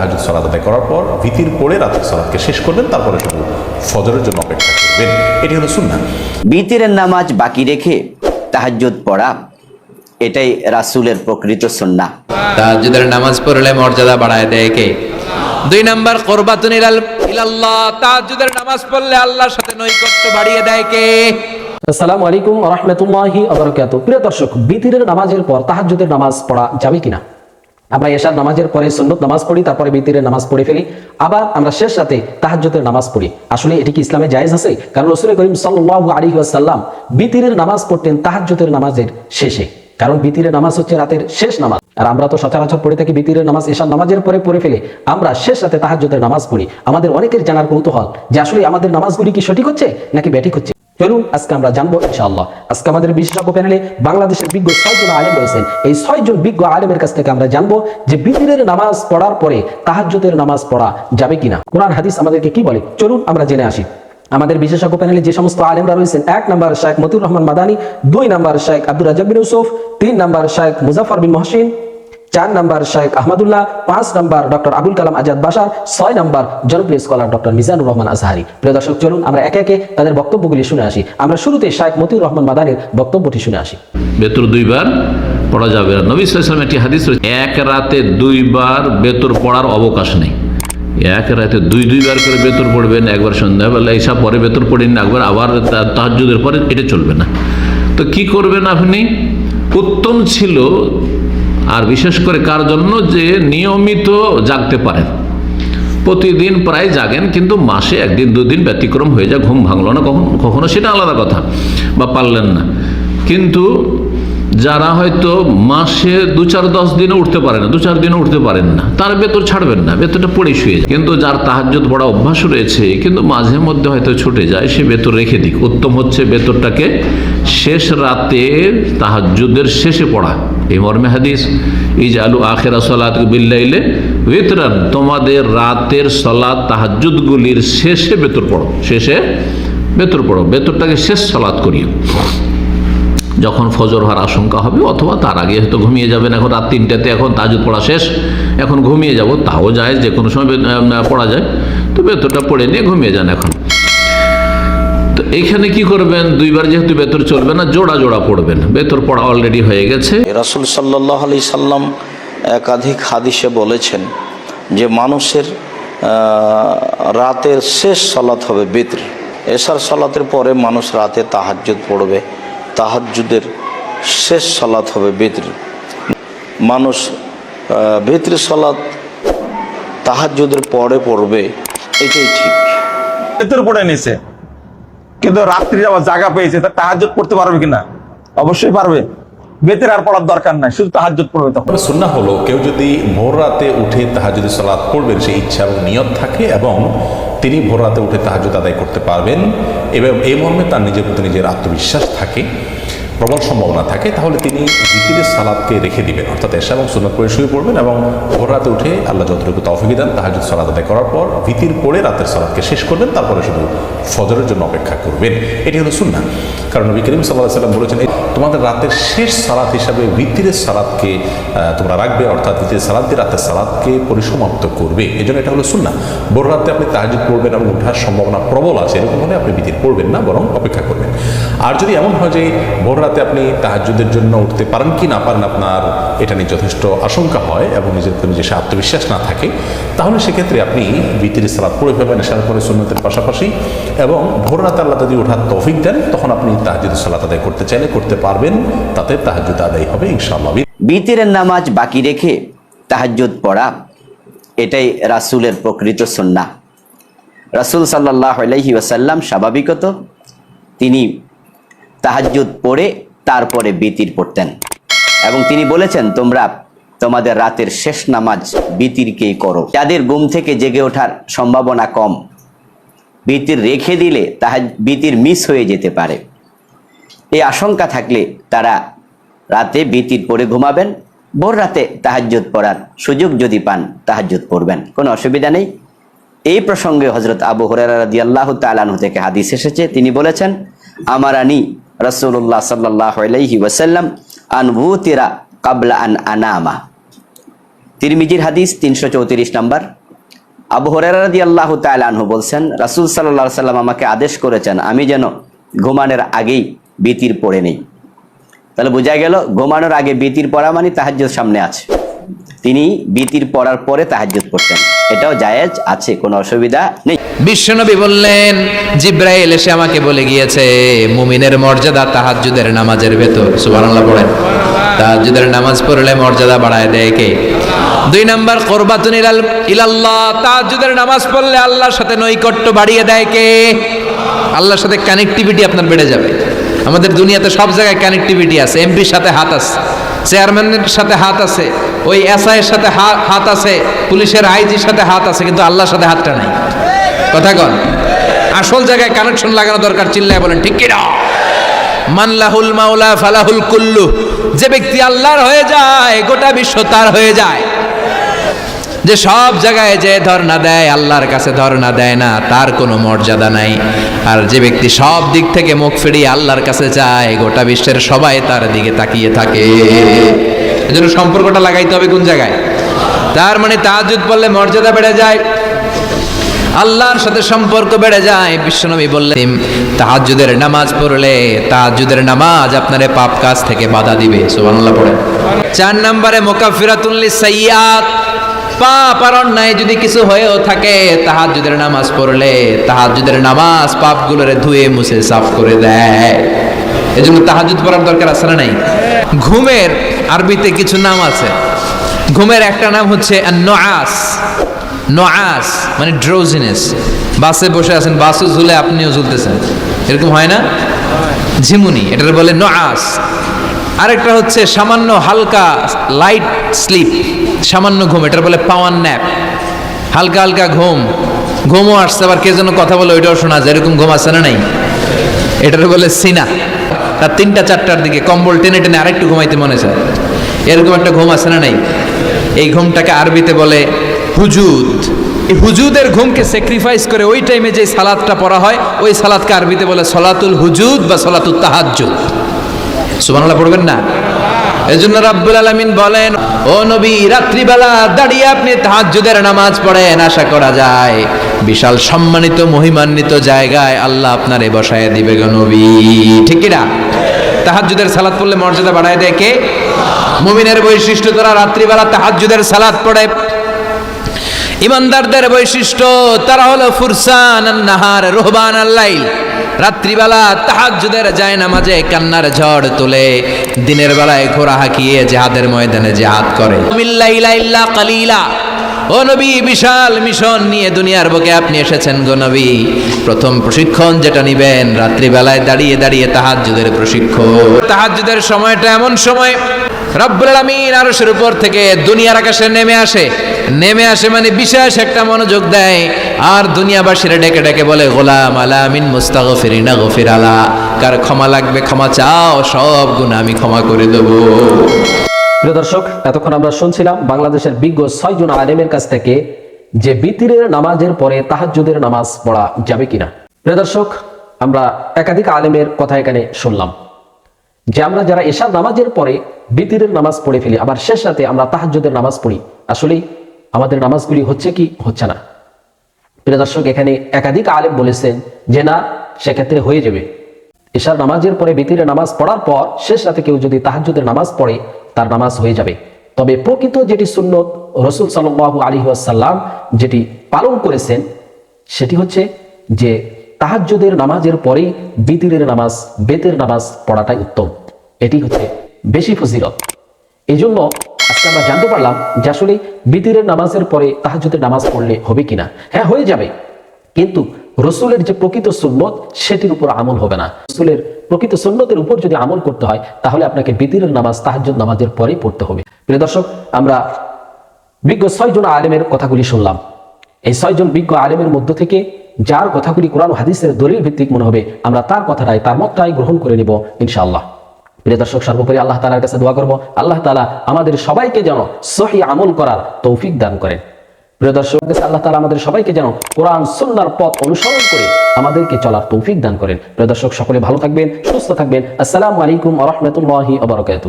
তাহাজুদ সালাদ আদায় করার পর ভিতির পড়ে রাতের সালাদকে শেষ করবেন তারপরে শুধু ফজরের জন্য অপেক্ষা করবেন। এটি হলো সুন্না বিতিরের নামাজ বাকি রেখে তাহাজ্জুদ পড়া এটাই রাসূলের প্রকৃত সুন্নাহ। তাহাজ্জুদের নামাজ পড়লে মর্যাদা বাড়ায় দেয় কে? দুই নাম্বার কোরবাতুন ইলাল ইলাল্লাহ। তাহাজ্জুদের নামাজ পড়লে আল্লাহর সাথে নৈকট্য বাড়িয়ে দেয় কে? আসসালামু আলাইকুম রহমতুল্লাহি আবরকাত প্রিয় দর্শক বিতিরের নামাজের পর তাহাজ্জুদের নামাজ পড়া যাবে কিনা? আমরা এশার নামাজের পরে সুন্নত নামাজ পড়ি, তারপরে বিতিরের নামাজ পড়ে ফেলি। আবার আমরা শেষ রাতে তাহাজ্জুদের নামাজ পড়ি। আসলে এটি কি ইসলামে জায়েজ আছে? কারণ রসুল করিম সাল্লাল্লাহু আলাইহি ওয়াসাল্লাম বিতিরের নামাজ পড়তেন তাহাজ্জুদের নামাজের শেষে। কারণ বিতিরের নামাজ হচ্ছে রাতের শেষ নামাজ। আর আমরা তো সচরাচর পড়ে থাকি বিতিরের নামাজ, এশার নামাজের পরে পড়ে ফেলে। আমরা শেষ রাতে তাহাজ্জুদের নামাজ পড়ি। আমাদের অনেকের জানার কৌতূহল যে আসলে আমাদের নামাজগুলি কি সঠিক হচ্ছে নাকি ব্যাঠিক হচ্ছে? চলুন আজকে আমরা জানব ইনশাআল্লাহ। আজকে আমাদের বিশেষজ্ঞ প্যানেলে বাংলাদেশের বিজ্ঞ ছয়জন আলেম রয়েছেন। এই ছয়জন বিজ্ঞ আলেমের কাছ থেকে আমরা জানব যে বিতিরের নামাজ পড়ার পরে তাহাজ্জুদের নামাজ পড়া যাবে কিনা। কোরআন, হাদিস আমাদেরকে কি বলে? চলুন আমরা জেনে আসি। আমাদের বিশেষজ্ঞ প্যানেলে যে সমস্ত আলেমরা রয়েছেন, এক নম্বর শেখ মতিউর রহমান মাদানী, দুই নাম্বার শেখ আব্দুর রাজাক বিন ইউসুফ, তিন নাম্বার শেখ মুজাফর বিন মহসিন চার নাম্বার শেখ আহমদুল্লাহ, পাঁচ নাম্বার ডক্টর আবুল কালাম আজাদ বাসার ছয় নাম্বার জনপ্রিয় স্কলার ডক্টর মিজানুর রহমান আজহারি। প্রিয় দর্শক, চলুন আমরা একে একে তাদের বক্তব্যগুলি শুনে আসি। আমরা শুরুতে শেখ মতিউর রহমান মাদানির বক্তব্যটি শুনে আসি। বেতর দুইবার পড়া যাবে। না নবী সাল্লাম একটি হাদিস রয়েছে, এক রাতে দুইবার বেতর পড়ার অবকাশ নেই। এক রাতে দুই, দুইবার করে বেতর পড়বেন, একবার সন্ধ্যাবেলা এসব পরে বেতর পড়েন, একবার আবার তাহাজুদের পরে, এটা চলবে না। তো কি করবেন আপনি? উত্তম ছিল আর বিশেষ করে কার জন্য? যে নিয়মিত জাগতে পারেন। প্রতিদিন প্রায় জাগেন, কিন্তু মাসে একদিন, দুদিন ব্যতিক্রম হয়ে যায়, ঘুম ভাঙলো না, কখন কখনো সেটা আলাদা কথা, বা পারলেন না। কিন্তু যারা হয়তো মাসে দু চার দশ দিনে উঠতে পারে না, দু চার দিনে উঠতে পারেন না, তার বেতর ছাড়বেন না বেতরটা পড়ে শুয়ে যায়। কিন্তু যার তাহাজ্জুদ পড়া অভ্যাস রয়েছে, কিন্তু মাঝে মধ্যে হয়তো ছুটে যায়, সে বেতর রেখে দিক। উত্তম হচ্ছে বেতরটাকে শেষ রাতে তাহাজ্জুদের শেষে পড়া। এই মর্মে হাদিস ইজ আলু আখেরা সলাত বিল্লাইলে বিতরান তোমাদের রাতের সলাদ তাহাজ্জুদগুলির শেষে বেতর পড়ো, শেষে বেতর পড়ো বেতরটাকে শেষ সলাদ করিও। যখন ফজর হওয়ার আশঙ্কা হবে, অথবা তার আগে হয়তো ঘুমিয়ে যাবেন, এখন রাত তিনটাতে, এখন তাজুদ পড়া শেষ, এখন ঘুমিয়ে যাব, তাও যায় যে কোনো সময় পড়া যায়। তো বেতরটা পড়ে নিয়ে ঘুমিয়ে যান এখন। তো এইখানে কি করবেন? দুইবার যেহেতু বেতর চলবে না, জোড়া জোড়া পড়বেন। বেতর পড়া অলরেডি হয়ে গেছে। রাসুল সাল্লাহ আলি সাল্লাম একাধিক হাদিসে বলেছেন যে মানুষের রাতের শেষ সলাৎ হবে বিত্র এশার সলাতের পরে মানুষ রাতে তাহাজ্জুদ পড়বে। তাহাজ্জুদের শেষ সালাত হবে বেতর মানুষ বেতর সালাত তাহাজুদের পরে পড়বে, এটাই ঠিক। বেতর পড়ে নিছে। কিন্তু রাত্রি আবার জায়গা পেয়েছে, তা তাহাজ্জুদ পড়তে পারবে কিনা? অবশ্যই পারবে। বেতের আর পড়ার দরকার নাই, শুধু তাহাজ্জুদ পড়বে তখন। সুন্না হলো, কেউ যদি ভোর রাতে উঠে তাহাজুদি সালাদ পড়বেন সেই ইচ্ছা এবং নিয়ত থাকে এবং তিনি ভোর রাতে উঠে তাহাজুদ আদায় করতে পারবেন। এবং এই মর্মে তার নিজের প্রতি নিজের আত্মবিশ্বাস থাকে, প্রবল সম্ভাবনা থাকে। তাহলে তিনি ভিতিরের সালাদকে রেখে দিবেন, অর্থাৎ এসা এবং সুন্নত করে শুয়ে পড়বেন এবং ভোর রাতে উঠে আল্লাহ যতটুকু তৌফিক দেন তাহাজুদ সালাদ আদায় করার পর ভিতির পড়ে রাতের সালাদকে শেষ করবেন, তারপরে শুধু ফজরের জন্য অপেক্ষা করবেন। এটি হলো সুন্না কারণ নবী করিম সাল্লাহ সাল্লাম বলেছেন তোমাদের রাতের শেষ সালাদ হিসাবে ভিতিরের সালাদকে তোমরা রাখবে, অর্থাৎ ভিতিরের সালাদ দিয়ে রাতের সালাদকে পরিসমাপ্ত করবে। এই জন্য এটা হলো সুন্না ভোর রাতে আপনি তাহাজুদ পড়বেন এবং উঠার সম্ভাবনা প্রবল আছে, এরকম হলে আপনি ভিতির পড়বেন না, বরং অপেক্ষা করবেন। আর যদি এমন হয় যে ভোর রাতে আপনি তাহাজুদের জন্য উঠতে পারেন কি না পারেন আপনার, এটা নিয়ে যথেষ্ট আশঙ্কা হয় এবং নিজের নিজস্ব আত্মবিশ্বাস না থাকে, তাহলে সেক্ষেত্রে আপনি ভিতির সালাদ পড়ে ফেলবেন এসার পরে সুন্নতের পাশাপাশি এবং ভোর রাতে আল্লাহ যদি ওঠার তৌফিক দেন, তখন আপনি তাহাজুদ সালাত আদায় করতে চাইলে করতে পারবেন, তাতে তাহাজুদ আদায় হবে, ইনশাআল্লাহ। বিতিরের নামাজ বাকি রেখে তাহাজ্জুদ পড়া, এটাই রাসূলের প্রকৃত সুন্নাহ। রাসূল সাল্লাল্লাহু আলাইহি ওয়াসাল্লাম স্বাভাবিকত, তিনি তাহাজ্জুদ পড়ে তারপরে বিতির পড়তেন। এবং তিনি বলেছেন, তোমরা তোমাদের রাতের শেষ নামাজ বিতিরকেই করো। যাদের ঘুম থেকে জেগে ওঠার সম্ভাবনা কম, বিতির রেখে দিলে তাহা বিতির মিস হয়ে যেতে পারে। এই আশঙ্কা থাকলে তারা রাতে বিতির পড়ে ঘুমাবেন, ভোর রাতে তাহাজ্জুদ পড়ার সুযোগ যদি পান, তাহাজ্জুদ পড়বেন। কোনো অসুবিধা নেই। এই প্রসঙ্গে হজরত আবু হরারা আল্লাহ তালানহু থেকে হাদিস এসেছে। তিনি বলেছেন আমার আনি রসুল্লাহ সাল্লাহ আলাইহি ওয়াসাল্লাম আনভূতিরা কাবলা আন আনামা। তিরমিজির হাদিস তিনশো চৌত্রিশ নাম্বার। আবু হরারদি আল্লাহ তালু বলছেন, রাসুল সাল্লাহ সাল্লাম আমাকে আদেশ করেছেন, আমি যেন ঘুমানোর আগেই বিতির পড়ে নেই। তাহলে বোঝা গেল, ঘুমানোর আগে বিতির পড়া মানে তাহাজ্জুদ সামনে আছে। তিনি বিতির পড়ার পরে তাহাজ্জুদ পড়তেন। এটাও জায়েজ আছে, কোনো অসুবিধা নেই। বিশ্বনবী বললেন, জিব্রাইল এসে আমাকে বলে গিয়েছে, মুমিনের মর্যাদা তাহাজ্জুদের নামাজের ভেতর। সুবহানাল্লাহ পড়েন। তাহাজ্জুদের নামাজ পড়লে মর্যাদা বাড়ায় দেয় কে? দুই নাম্বার, কোরবাতুন ইলাল, ইলাল্লাহ, তাহাজ্জুদের নামাজ পড়লে আল্লাহর সাথে নৈকট্য বাড়িয়ে দেয় কে? আল্লাহর সাথে কানেক্টিভিটি আপনার বেড়ে যাবে। আমাদের দুনিয়াতে সব জায়গায় কানেক্টিভিটি আছে এমপির সাথে হাত আছে চেয়ারম্যানের সাথে হাত আছে, ওই এসআইয়ের সাথে হাত আছে, পুলিশের আইজির সাথে হাত আছে, কিন্তু আল্লাহর সাথে হাতটা নাই। কথা কন। আসল জায়গায় কানেকশন লাগানো দরকার, চিল্লায় বলেন, ঠিক কিনা? মানলাহুল মাওলা ফালাহুল কুল্লু, যে ব্যক্তি আল্লাহর হয়ে যায়, গোটা বিশ্ব তার হয়ে যায়। যে সব জায়গায় যে ধর্ণা দেয়, আল্লাহর কাছে ধর্ণা দেয় না, তার কোনো মর্যাদা নাই। আর যে ব্যক্তি সব দিক থেকে মুখ ফিরিয়ে আল্লাহর কাছে যায় গোটা বিশ্বের সবাই তার দিকে তাকিয়ে থাকে। এজন্য সম্পর্কটা লাগাইতে হবে কোন জায়গায়? তার মানে তাহাজুদ পড়লে মর্যাদা বেড়ে যায়, আল্লাহর সাথে সম্পর্ক বেড়ে যায়। বিশ্বনবী বললেন, তাহাজ্জুদের নামাজ পড়লে তাহাজ্জুদের নামাজ আপনারে পাপ কাজ থেকে বাধা দিবে। সুবহানাল্লাহ পড়ে চার নম্বরে মোকাফিরাতুল সাইয়াত পাপ আর অন্যায় যদি কিছু হয়েও থাকে, তাহাজ্জুদের নামাজ পড়লে তাহাজ্জুদের নামাজ পাপগুলোরে ধুয়ে মুছে সাফ করে দেয়। এজন্য তাহাজ্জুদ পড়ার দরকার আছে না নাই? ঘুমের আরবিতে কিছু নাম আছে। ঘুমের একটা নাম হচ্ছে নোয়াস নোয়াস মানে ড্রোজিনেস বাসে বসে আছেন বাসও ঝুলে আপনিও ঝুলতেছেন। এরকম হয় না? ঝিমুনি, এটার বলে নোয়াস। আরেকটা হচ্ছে সামান্য হালকা লাইট স্লিপ সামান্য ঘুম, এটার বলে পাওয়ার ন্যাপ। হালকা হালকা ঘুম। ঘুমও আসছে, আবার কে যেন কথা বলে ওইটাও শোনা যায়। এরকম ঘুম আসছে না নাই? এটার বলে সিনা। তার তিনটা চারটার দিকে কম্বল টেনে টেনে আরেকটু ঘুমাইতে মনে চায়। এরকম একটা ঘুম আছে না নাই? এই ঘুমটাকে আরবিতে বলে হুজুদ। এই হুজুদের ঘুমকে স্যাক্রিফাইস করে ওই টাইমে যে সালাদটা পড়া হয়, ওই সালাদকে আরবিতে বলে সলাতুল হুজুদ বা সলাতুল তাহাজ্জুদ। সুবহানাল্লাহ, পড়বেন না? এজন্য রাব্বুল আলামিন বলেন, ও নবী, রাত্রিবেলা দাঁড়িয়ে আপনি তাহাজ্জুদের নামাজ পড়েন, আশা করা যায় বিশাল সম্মানিত, মহিমান্বিত জায়গায় আল্লাহ আপনারে বসায় দিবে গো নবী। ঠিক কি না তাহাজ্জুদের সালাত পড়লে মর্যাদা বাড়ায় দেয় কে? মুমিনের বৈশিষ্ট্য তারা রাত্রিবেলা তাহাজ্জুদের সালাত পড়ে। ইমানদারদের বৈশিষ্ট্য তারা হলো ফুরসান নাহার রোহবান আল্লাইল রাত্রিবেলা তাহাজুদের যায় নামাজে কান্নার ঝড় তোলে, দিনের বেলায় ঘোরা হাঁকিয়ে জেহাদের ময়দানে জেহাদ করে। কালিলা। ও নবী, বিশাল মিশন নিয়ে দুনিয়ার বুকে আপনি এসেছেন গো নবী। প্রথম প্রশিক্ষণ যেটা নিবেন, রাত্রিবেলায় দাঁড়িয়ে দাঁড়িয়ে তাহাজ্জুদের প্রশিক্ষণ। তাহাজ্জুদের সময়টা এমন সময়, রব্বুল আলামিন আরশের উপর থেকে দুনিয়ার আকাশে নেমে আসে। নেমে আসে মানে বিশেষ একটা মনোযোগ দেয়। আর দুনিয়াবাসীরা ডেকে ডেকে বলে, গোলাম আলামিন মুস্তাগফিরিনা গফির আলা। কার ক্ষমা লাগবে, ক্ষমা চাও, সব গুণ আমি ক্ষমা করে দেবো। প্রিয় দর্শক, এতক্ষণ আমরা শুনছিলাম বাংলাদেশের বিজ্ঞ ছয়জন আলেমের কাছ থেকে যে বিতিরের নামাজের পরে তাহাজ্জুদের নামাজ পড়া যাবে কিনা। প্রিয় দর্শক, আমরা একাধিক আলেমের কথা এখানে শুনলাম যে আমরা যারা এশার নামাজের পরে বিতিরের নামাজ পড়ে ফেলি, আবার শেষ রাতে আমরা তাহাজ্জুদের নামাজ পড়ি আসলে আমাদের নামাজগুলি হচ্ছে কি, হচ্ছে না? প্রিয় দর্শক, এখানে একাধিক আলেম বলেছেন যে না, সেক্ষেত্রে হয়ে যাবে। এশার নামাজের পরে বিতিরের নামাজ পড়ার পর শেষ রাতে কেউ যদি তাহাজ্জুদের নামাজ পড়ে তার নামাজ হয়ে যাবে। তবে প্রকৃত যেটি সুন্নত, রসুল সাল্লাহ আলী আসাল্লাম যেটি পালন করেছেন, সেটি হচ্ছে যে তাহাজ্জুদের নামাজের পরেই বিতিরের নামাজ, বেতের নামাজ পড়াটাই উত্তম। এটি হচ্ছে বেশি ফজিলত। এই জন্য আজকে আমরা জানতে পারলাম যে আসলে বিতিরের নামাজের পরে তাহাজ্জুদের নামাজ পড়লে হবে কিনা। হ্যাঁ হয়ে যাবে। কিন্তু রসুলের যে প্রকৃত সুন্নত, সেটির উপর আমল হবে না। রসুলের প্রকৃত সুন্নতের উপর যদি আমল করতে হয়, তাহলে আপনাকে বিতিরের নামাজ, তাহাজ্জুদ নামাজের পরেই পড়তে হবে। প্রিয় দর্শক, আমরা বিজ্ঞ ছয়জন আলেমের কথাগুলি শুনলাম। এই ছয়জন বিজ্ঞ আলেমের মধ্য থেকে যার কথাগুলি কোরআন হাদিসের দলিল ভিত্তিক মনে হবে, আমরা তার কথাটাই, তার মতটাই গ্রহণ করে নিব, ইনশাআল্লাহ। প্রিয় দর্শক, সর্বোপরি আল্লাহ তালার কাছে দোয়া করব। আল্লাহ তালা আমাদের সবাইকে যেন সহি আমল করার তৌফিক দান করেন। প্রিয় দর্শক আল্লাহ তালা আমাদের সবাইকে যেন কোরআন সুন্দর পথ অনুসরণ করে আমাদেরকে চলার তৌফিক দান করেন। প্রিয় দর্শক, সকলে ভালো থাকবেন, সুস্থ থাকবেন। আসসালামু আলাইকুম আ রহমতুল্লাহি আবরকাত